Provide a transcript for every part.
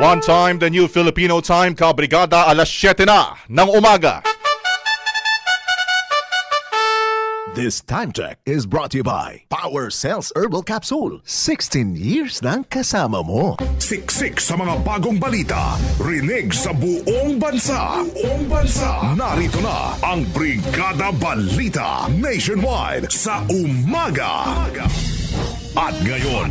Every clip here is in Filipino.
One time, the new Filipino time, Kabrigada, alas 7 na ng umaga. This time check is brought to you by Power Cells Herbal Capsule. 16 years ng kasama mo. Siksik sa mga bagong balita. Rinig sa buong bansa. Buong bansa. Narito na ang Brigada Balita Nationwide sa umaga. At ngayon,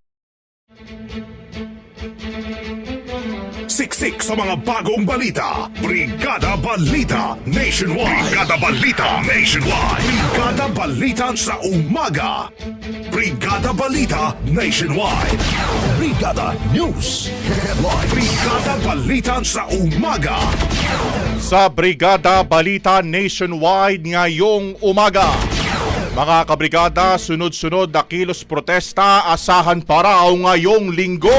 Siksik sa mga bagong balita. Brigada Balita Nationwide. Brigada Balita Nationwide. Brigada Balita sa umaga. Brigada Balita Nationwide. Brigada News Headlines. Brigada Balita sa umaga. Sa Brigada Balita Nationwide ngayong umaga. Mga kabrigada, sunod-sunod na kilos protesta asahan pa raw ngayong linggo.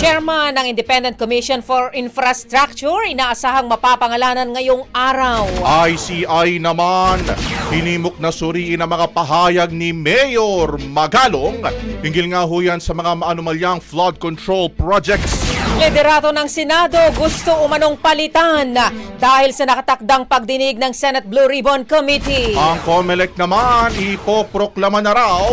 Chairman ng Independent Commission for Infrastructure, inaasahang mapapangalanan ngayong araw. ICI naman, hinimok na suriin ang mga pahayag ni Mayor Magalong hinggil nga ho yan sa mga maanumalyang flood control projects. Liderato ng Senado gusto umanong palitan dahil sa nakatakdang pagdinig ng Senate Blue Ribbon Committee. Ang COMELEC naman, ipoproklama na raw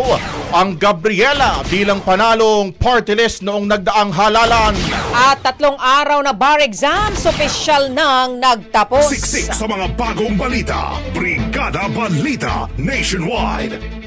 ang Gabriela bilang panalong party list noong nagdaang halalan. At tatlong araw na bar exams, opisyal nang nagtapos. Siksik sa mga bagong balita. Brigada Balita Nationwide.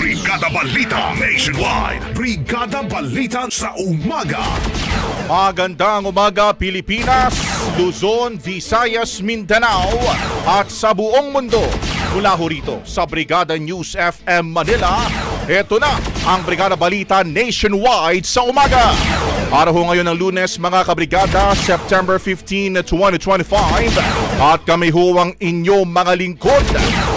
Brigada Balita Nationwide. Brigada Balita sa umaga. Magandang umaga Pilipinas, Luzon, Visayas, Mindanao at sa buong mundo. Mula ho rito sa Brigada News FM Manila, ito na ang Brigada Balita Nationwide sa umaga. Para ho ngayon ng lunes mga kabrigada, September 15, 2025 at kami ho ang inyong mga lingkod,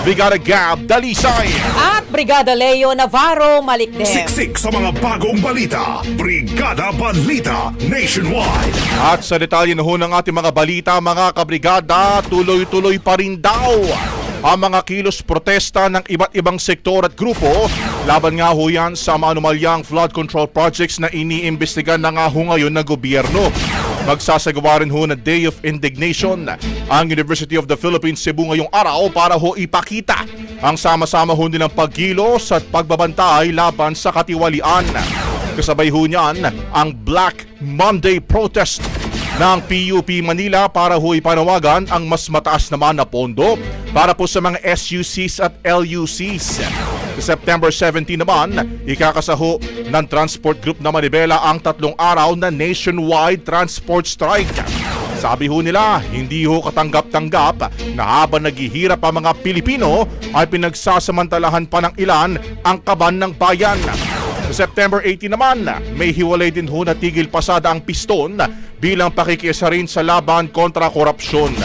Brigada Gab Dalisay. At Brigada Leo Navarro Malikdem. Siksik sa mga bagong balita. Brigada Balita Nationwide. At sa detalye na ho ng ating mga balita, mga kabrigada, tuloy-tuloy pa rin daw ang mga kilos protesta ng iba't ibang sektor at grupo laban nga ho yan sa mga anomalyang flood control projects na iniimbestigan na nga ho ngayon ng gobyerno. Magsasagawa rin ho ng Day of Indignation ang University of the Philippines Cebu ngayong araw para ho ipakita ang sama-sama ho nilang pagkilos at pagbabantay laban sa katiwalian. Kasabay ho niyan ang Black Monday protest ng PUP Manila para ho ipanawagan ang mas mataas naman na pondo para po sa mga SUCs at LUCs. September 17 naman, ikakasaho ng Transport Group na Manibela ang tatlong araw na nationwide transport strike. Sabi ho nila, hindi ho katanggap-tanggap na habang naghihirap ang mga Pilipino ay pinagsasamantalahan pa ng ilan ang kaban ng bayan. September 18 naman, may hiwalay din ho na tigil pasada ang piston bilang pakikiisa rin sa laban kontra korupsyon.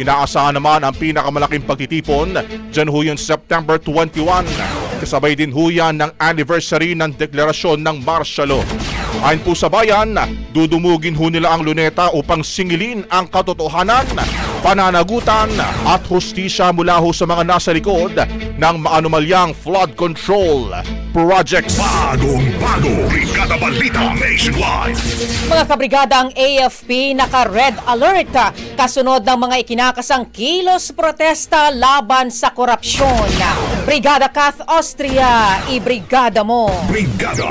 Inaasahan naman ang pinakamalaking pagtitipon dyan ho yun September 21. Kasabay din ho yan ng anniversary ng deklarasyon ng martial law. Ayon po sa bayan, dudumugin ho nila ang luneta upang singilin ang katotohanan, pananagutan at hustisya mula ho sa mga nasa likod ng maanumalyang flood control projects. Bagong bago, Brigada Balita Nationwide. Mga kabrigada ang AFP naka-red alert kasunod ng mga ikinakasang kilos protesta laban sa korupsyon. Brigada Kath Austria, ibrigada mo. Brigada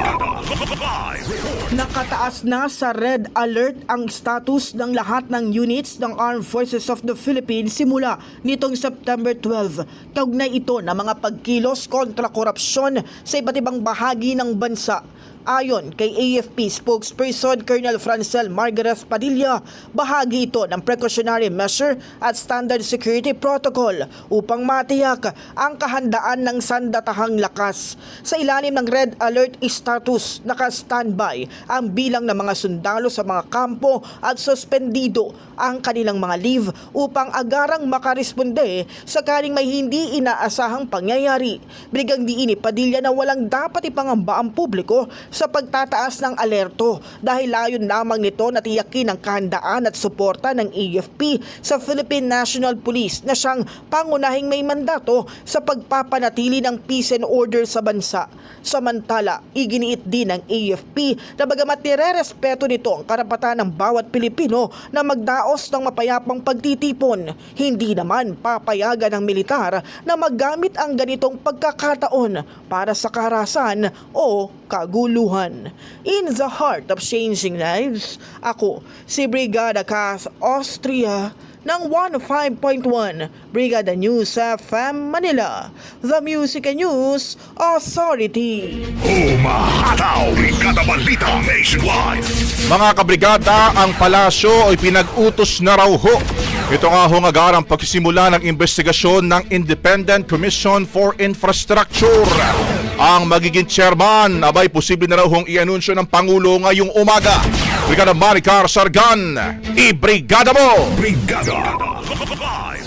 Live. Nakataas na sa red alert ang status ng lahat ng units ng Armed Forces of the Philippines simula nitong September 12. Kaugnay ito ng mga pagkilos kontra korupsyon sa iba't ibang bahagi ng bansa. Ayon kay AFP spokesperson Colonel Francel Margaret Padilla, bahagi ito ng precautionary measure at standard security protocol upang matiyak ang kahandaan ng sandatahang lakas. Sa ilalim ng red alert status, naka-standby ang bilang ng mga sundalo sa mga kampo at suspendido ang kanilang mga leave upang agarang makaresponde sakaling may hindi inaasahang pangyayari. Bigang diini Padilla na walang dapat ipangamba ang publiko sa pagtataas ng alerto dahil layon lamang nito na tiyakin ang kahandaan at suporta ng AFP sa Philippine National Police na siyang pangunahing may mandato sa pagpapanatili ng peace and order sa bansa. Samantala, iginiit din ng AFP na bagamat nire-respeto nito ang karapatan ng bawat Pilipino na magdaos ng mapayapang pagtitipon, hindi naman papayagan ng militar na magamit ang ganitong pagkakataon para sa karahasan o kaguluhan. In the heart of changing lives, ako si Brigada Cas Austria ng 105.1 Brigada News FM Manila, The Music and News Authority. Umahataw, Brigada Balita Nationwide. Mga kabrigada, ang palasyo ay pinag-utos na raw ho. Ito nga ho nga agarang pagsisimula ng investigasyon ng Independent Commission for Infrastructure. Ang magiging chairman, abay posible na raw hong i-anunsyo ng Pangulo ngayong umaga. Brigada Maricar Sargan, i-brigada mo! Brigada Live.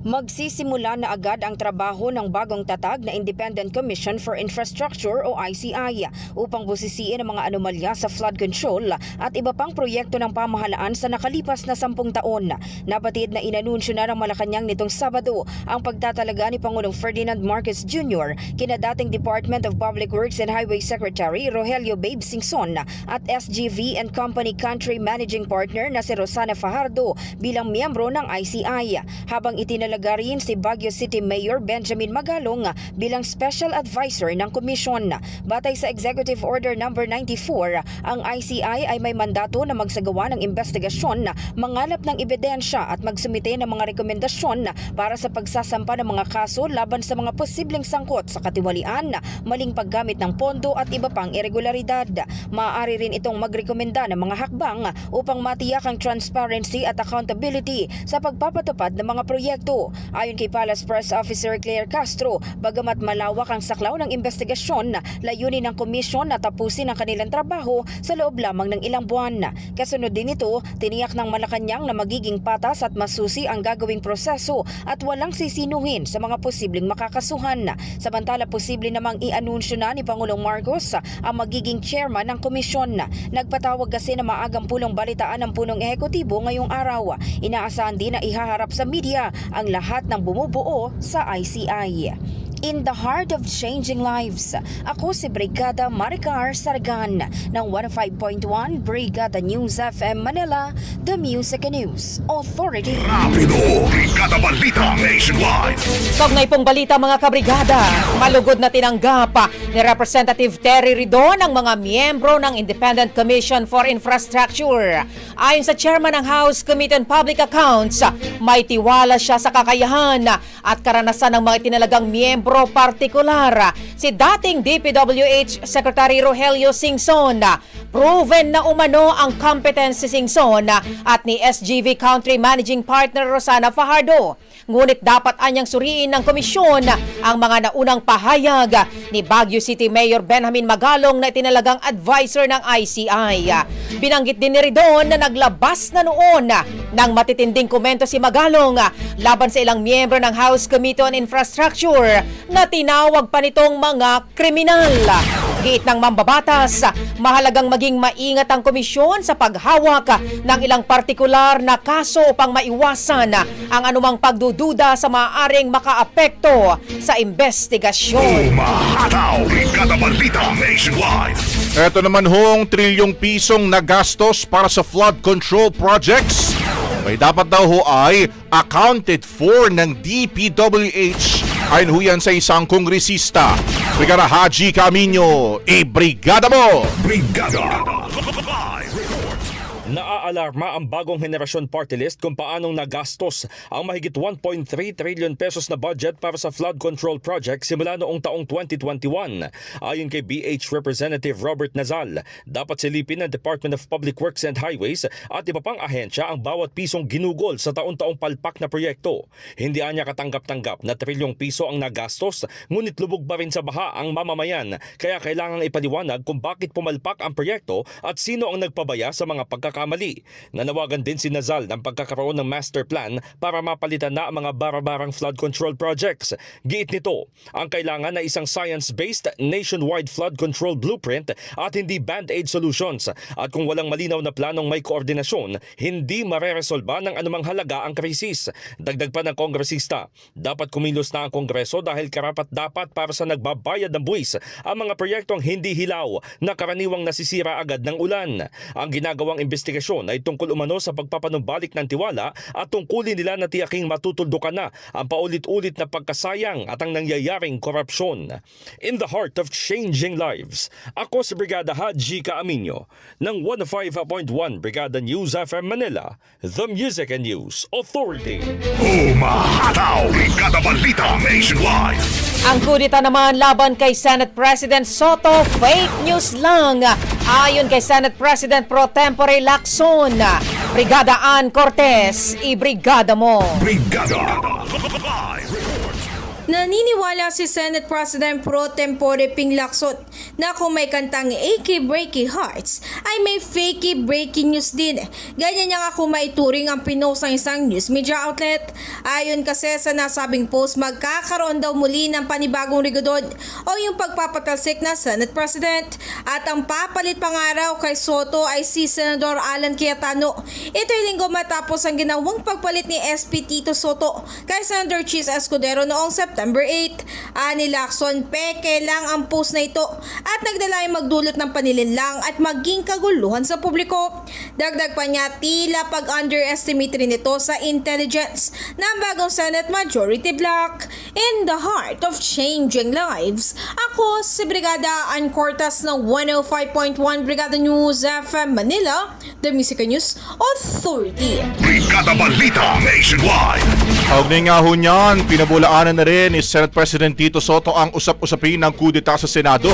Magsisimula na agad ang trabaho ng bagong tatag na Independent Commission for Infrastructure o ICI upang busisiin ang mga anomalya sa flood control at iba pang proyekto ng pamahalaan sa nakalipas na sampung taon. Nabatid na inanunsyo na ng Malacanang nitong Sabado ang pagtatalaga ni Pangulong Ferdinand Marcos Jr. kina dating Department of Public Works and Highway Secretary Rogelio Babe Singson at SGV and Company Country Managing Partner na si Rosana Fajardo bilang miyembro ng ICI habang itinalaga rin si Baguio City Mayor Benjamin Magalong bilang Special Advisor ng Komisyon. Batay sa Executive Order No. 94, ang ICI ay may mandato na magsagawa ng investigasyon, mangalap ng ebidensya at magsumite ng mga rekomendasyon para sa pagsasampa ng mga kaso laban sa mga posibleng sangkot sa katiwalian, maling paggamit ng pondo at iba pang irregularidad. Maaari rin itong magrekomenda ng mga hakbang upang matiyak ang transparency at accountability sa pagpapatupad ng mga proyekto. Ayon kay Palace Press Officer Claire Castro, bagamat malawak ang saklaw ng investigasyon, layunin ng komisyon na tapusin ang kanilang trabaho sa loob lamang ng ilang buwan. Kasunod din ito, tiniyak ng Malacanang na magiging patas at masusi ang gagawing proseso at walang sisinuhin sa mga posibleng makakasuhan. Samantala, posible namang i-anunsyo na ni Pangulong Marcos ang magiging chairman ng komisyon. Nagpatawag kasi na maagang pulong balitaan ng punong ehekutibo ngayong araw. Inaasahan din na ihaharap sa media ang lahat ng bumubuo sa ICI. In the heart of changing lives, ako si Brigada Maricar Sargan ng 105.1 Brigada News FM Manila, The Music and News Authority. Rapido, Brigada Balita Nationwide. Kaugnay pong balita mga kabrigada, malugod na tinanggap ah, ni Representative Terry Ridon ang mga miyembro ng Independent Commission for Infrastructure. Ayon sa chairman ng House Committee on Public Accounts, may tiwala siya sa kakayahan ah, at karanasan ng mga tinalagang miyembro miyembro partikular, si dating DPWH Secretary Rogelio Singson. Proven na umano ang competence si Singson at ni SGV Country Managing Partner Rosana Fajardo. Ngunit dapat anyang suriin ng komisyon ang mga naunang pahayag ni Baguio City Mayor Benjamin Magalong na itinalagang advisor ng ICI. Binanggit din ni Ridon na naglabas na noon ng matitinding komento si Magalong laban sa ilang miyembro ng House Committee on Infrastructure na tinawag pa nitong mga kriminal. Giit ng mambabatas, mahalagang maging maingat ang komisyon sa paghawak ng ilang partikular na kaso upang maiwasan ang anumang pagdududa sa maaaring makaapekto sa investigasyon. Umahataw! Brigada Balita Nationwide! Ito naman hong trilyong pisong nagastos para sa flood control projects. May dapat daw ho ay accounted for ng DPWH ayon ho yan sa isang kongresista. Brigada Haji Camino, i-brigada mo! Brigada! Naaalarma ang bagong henerasyon party list kung paanong nagastos ang mahigit 1.3 trillion pesos na budget para sa flood control project simula noong taong 2021. Ayon kay BH Representative Robert Nazal, dapat silipin ng Department of Public Works and Highways at iba pang ahensya ang bawat pisong ginugol sa taon-taong palpak na proyekto. Hindi anya katanggap-tanggap na trilyong piso ang nagastos ngunit lubog pa rin sa baha ang mamamayan kaya kailangang ipaliwanag kung bakit pumalpak ang proyekto at sino ang nagpabaya sa mga pagkakamali. Nanawagan din si Nazal ng pagkakaroon ng master plan para mapalitan na ang mga barabarang flood control projects. Giit nito, ang kailangan na isang science-based nationwide flood control blueprint at hindi band-aid solutions. At kung walang malinaw na planong may koordinasyon, hindi mareresolba ng anumang halaga ang krisis. Dagdag pa ng kongresista, dapat kumilos na ang kongreso dahil karapat dapat para sa nagbabayad ng buwis ang mga proyektong hindi hilaw na karaniwang nasisira agad ng ulan. Ang ginagawang investigasyon ay tungkol umano sa pagpapanumbalik ng tiwala at tungkulin nila na tiyaking matutuldukan na ang paulit-ulit na pagkasayang at ang nangyayaring korupsyon. In the heart of changing lives, ako si Brigada Haji Kaaminyo ng 105.1 Brigada News FM Manila, The Music and News Authority. Umahataw! Brigada Balita Nationwide! Ang kudita naman laban kay Senate President Soto, fake news lang. Ayon kay Senate President Pro Tempore Lacson, Brigada Ann Cortez, i-brigada mo. Brigada! Live report! Naniniwala si Senate President Pro Tempore Ping Lacson na kung may kantang AK Breaky Hearts ay may fakey breaking news din. Ganyan niya nga kung maituring ang pinost ng isang news media outlet. Ayon kasi sa nasabing post, magkakaroon daw muli ng panibagong rigodon o yung pagpapatalsik na Senate President. At ang papalit pangaraw kay Soto ay si Senador Alan Cayetano. Ito'y linggo matapos ang ginawang pagpalit ni SP Tito Soto kay Senator Chis Escudero noong September 8. Ani Lacson, peke lang ang post na ito at nagdalay magdulot ng panilinlang at maging kaguluhan sa publiko. Dagdag pa niya, tila pag-underestimate rin ito sa intelligence ng bagong Senate Majority Bloc. In the heart of changing lives, ako si Brigada Ann Cortas ng 105.1 Brigada News FM Manila, The Music News Authority. Brigada Balita Nationwide! Kaugnay nga ho niyan, pinabulaanan na rin ni Senate President Tito Soto ang usap-usapin ng kudita sa Senado.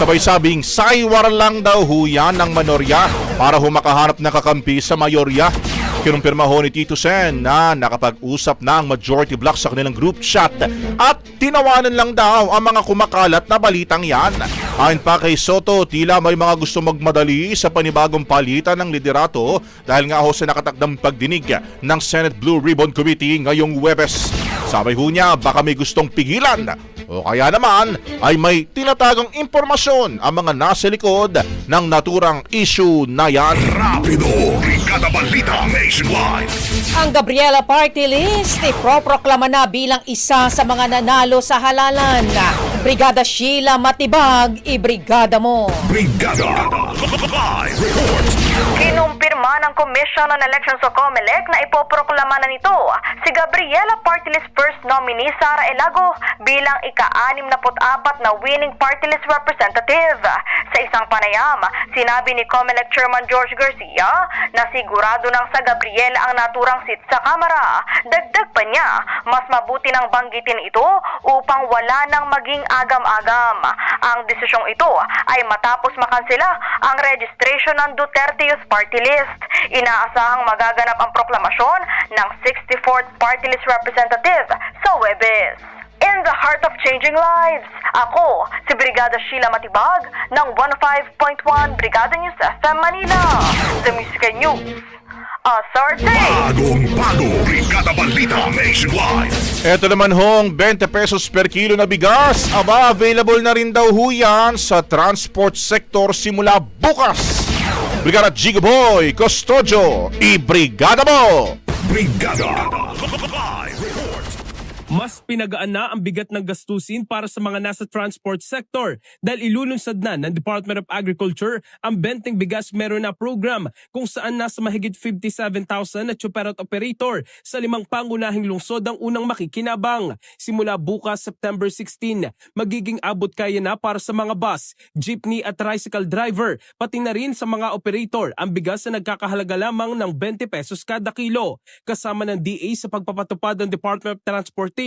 Sabay sabing, saywar lang daw ho yan ng manorya para ho makahanap na kakampi sa mayorya. Kinumpirma ho ni Tito Sen na nakapag-usap na ang majority block sa kanilang group chat at tinawanan lang daw ang mga kumakalat na balitang yan. Ayon pa kay Soto, tila may mga gusto magmadali sa panibagong palitan ng liderato dahil nga ho sa nakatakdang pagdinig ng Senate Blue Ribbon Committee ngayong Webes. Sabi ho niya, baka may gustong pigilan o kaya naman ay may tinatagong impormasyon ang mga nasa likod ng naturang issue na yan. Rapido! Brigada Balita Nationwide! Ang Gabriela Party List iproproklama na bilang isa sa mga nanalo sa halalan. Brigada Sheila Matibag, i-brigada mo. Brigada! Live report! Kinumpirma ng Commission on Elections o COMELEC na ipoproklama na nito si Gabriela Party First nominee Sara Elago bilang ika ika-64 na winning party representative. Sa isang panayam, sinabi ni COMELEC Chairman George Garcia na sigurado ng sa Gabriel ang naturang seat sa Kamara. Dagdag pa niya, mas mabuti nang banggitin ito upang wala nang maging agam-agam. Ang desisyong ito ay matapos makansela ang registration ng Duterte Youth Party List. Inaasahang magaganap ang proklamasyon ng 64th Party List Representative sa Webes. In the heart of changing lives, ako si Brigada Sheila Matibag ng 105.1 Brigada News FM Manila. The Music News. Asarte! Bagong bago, Brigada Balita Nationwide. Ito naman hong 20 pesos per kilo na bigas. Aba, available na rin daw ho sa transport sector simula bukas. Brigada Giga Boy, Custodio, mo! Brigada Live Report. Mas pinagaan na ang bigat ng gastusin para sa mga nasa transport sector dahil ilulunsad na ng Department of Agriculture ang Benteng Bigas Meron na program kung saan nasa mahigit 57,000 na chuperot operator sa limang pangunahing lungsod ang unang makikinabang. Simula bukas September 16, magiging abot kaya na para sa mga bus, jeepney at tricycle driver, pati na rin sa mga operator ang bigas na nagkakahalaga lamang ng 20 pesos kada kilo. Kasama ng DA sa pagpapatupad ng Department of Transportation,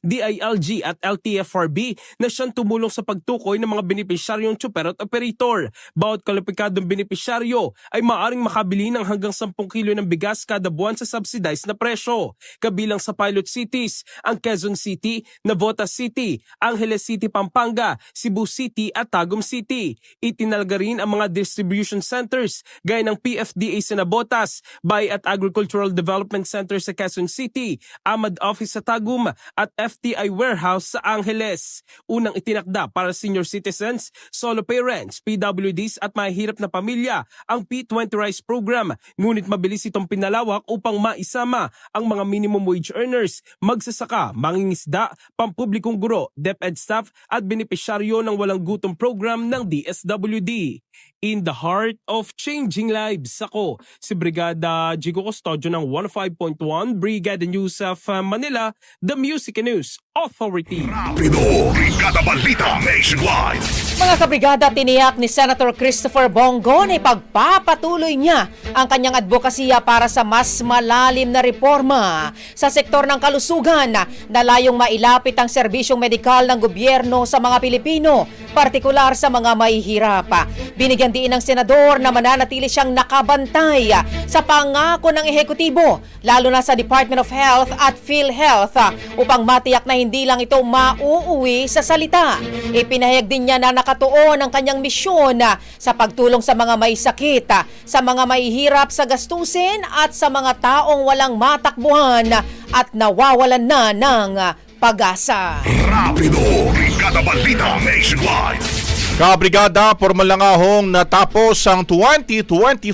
DILG at LTFRB na siyang tumulong sa pagtukoy ng mga benepisyaryong tsuper at operator. Bawat kwalipikadong benepisyaryo ay maaring makabili ng hanggang 10 kilo ng bigas kada buwan sa subsidized na presyo. Kabilang sa pilot cities, ang Quezon City, Navotas City, Angeles City, Pampanga, Cebu City at Tagum City. Itinalaga rin ang mga distribution centers gaya ng PFDA sa Navotas, Bay at Agricultural Development Center sa Quezon City, Amad Office sa Tagum at FTI Warehouse sa Angeles. Unang itinakda para senior citizens, solo parents, PWDs at mahihirap na pamilya ang P20 Rice Program ngunit mabilis itong pinalawak upang maisama ang mga minimum wage earners, magsasaka, mangingisda, pampublikong guro, DepEd staff at benepisyaryo ng walang gutom program ng DSWD. In the heart of changing lives, ako si Brigada Jigo Custodio ng 105.1 Brigada News of Manila, the Music and News Authority. Rapido, Brigada Balita Nationwide. Mga kabrigada, tiniyak ni Senator Christopher Bongo na ipagpapatuloy niya ang kanyang advokasya para sa mas malalim na reforma sa sektor ng kalusugan na layong mailapit ang serbisyong medikal ng gobyerno sa mga Pilipino, partikular sa mga mahihirap. Binigyan din ng senador na mananatili siyang nakabantay sa pangako ng ehekutibo, lalo na sa Department of Health at PhilHealth upang matiyak na hindi lang ito mauuwi sa salita. Ipinahayag din niya na nakatuon ang kanyang misyon ah, sa pagtulong sa mga may sakit, ah, sa mga mahihirap sa gastusin at sa mga taong walang matakbuhan at nawawalan na ng ah, pag-asa. Rapido, Brigada Balita Nationwide. Kabrigada, formal na nga hong natapos ang 2025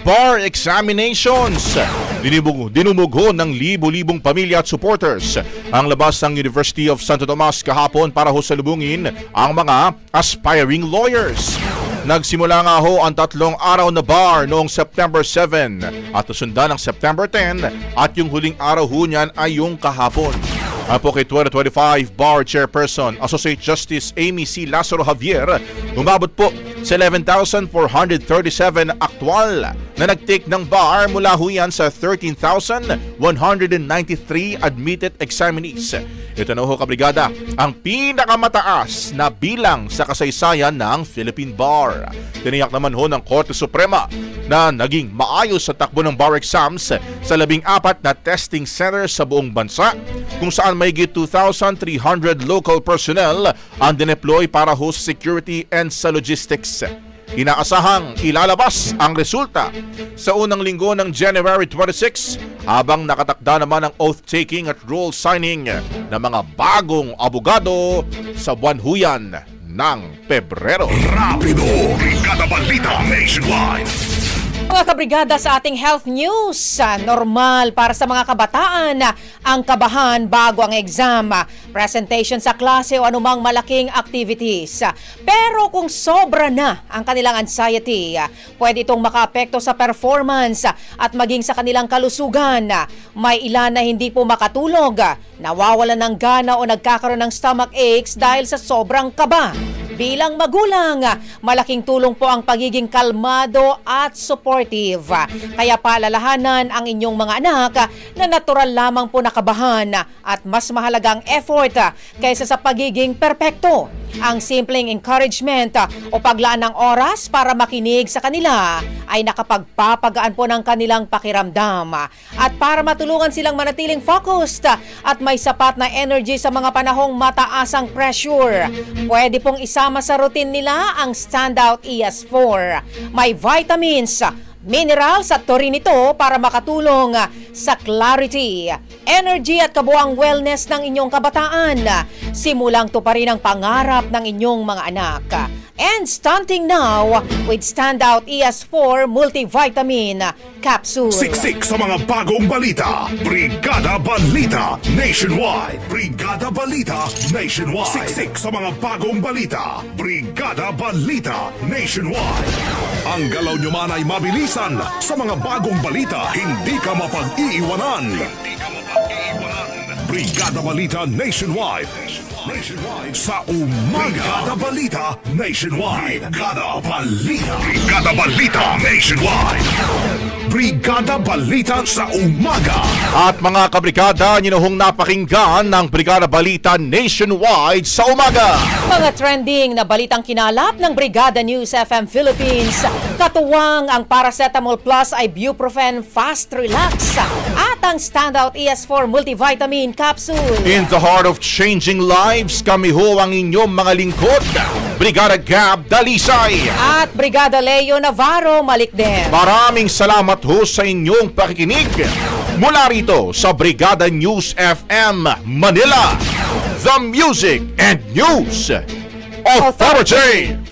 bar examinations. Dinubog, dinumugho ng libo-libong pamilya at supporters ang labas ng University of Santo Tomas kahapon para ho salubungin ang mga aspiring lawyers. Nagsimula nga ho ang tatlong araw na bar noong September 7 at susundan ng September 10 at yung huling araw ho niyan ay yung kahapon. Ang po kay 2025 Bar Chairperson Associate Justice Amy C. Lazaro Javier, umabot po sa 11,437 aktwal na nag-take ng bar mula ho yan sa 13,193 admitted examinees. Ito na ho kabrigada, ang pinakamataas na bilang sa kasaysayan ng Philippine Bar. Tiniyak naman ho ng Korte Suprema na naging maayos sa takbo ng bar exams sa labing apat na testing centers sa buong bansa kung saan may 2,300 local personnel ang dineploy para ho security and sa logistics. Inaasahang ilalabas ang resulta sa unang linggo ng January 26 habang nakatakda naman ang oath-taking at role signing ng mga bagong abogado sa buwan huyan ng Pebrero. Rapido, Brigada Balita Nationwide. Mga kabrigada sa ating health news, normal para sa mga kabataan ang kabahan bago ang exam, presentation sa klase o anumang malaking activities. Pero kung sobra na ang kanilang anxiety, pwede itong makaapekto sa performance at maging sa kanilang kalusugan. May ilan na hindi po makatulog, nawawalan ng gana o nagkakaroon ng stomach aches dahil sa sobrang kaba. Bilang magulang, malaking tulong po ang pagiging kalmado at supportive. Kaya paalalahanan ang inyong mga anak na natural lamang po nakabahan at mas mahalagang effort kaysa sa pagiging perpekto. Ang simpleng encouragement o paglaan ng oras para makinig sa kanila ay nakapagpapagaan po ng kanilang pakiramdam. At para matulungan silang manatiling focused at may sapat na energy sa mga panahong mataas ang pressure, pwede pong isama sa routine nila ang Standout ES4. May vitamins, minerals at taurine ito para makatulong sa clarity, energy at kabuang wellness ng inyong kabataan. Simulang to pa rin ang pangarap ng inyong mga anak. And stunting now with Standout ES4 Multivitamin Capsule. Siksik sa mga bagong balita. Brigada Balita Nationwide. Brigada Balita Nationwide. Siksik sa mga bagong balita. Brigada Balita Nationwide. Ang galaw nyo man ay mabilisan. Sa mga bagong balita. Hindi ka mapag-iiwanan. Brigada Balita Nationwide. Nationwide sa umaga. Brigada Balita Nationwide. Brigada Balita. Brigada Balita Nationwide. Brigada Balita sa umaga. At mga kabrigada, ninuhong napakinggan ng Brigada Balita Nationwide sa umaga. Mga trending na balitang kinalap ng Brigada News FM Philippines. Katuwang ang Paracetamol Plus Ibuprofen Fast Relax at ang Standout ES4 Multivitamin Capsule. In the heart of changing lives, kami ho ang inyong mga lingkod. Brigada Gab Dalisay. At Brigada Leo Navarro Malikden. Maraming salamat ho sa inyong pakikinig. Mula rito sa Brigada News FM Manila. The Music and News Authority.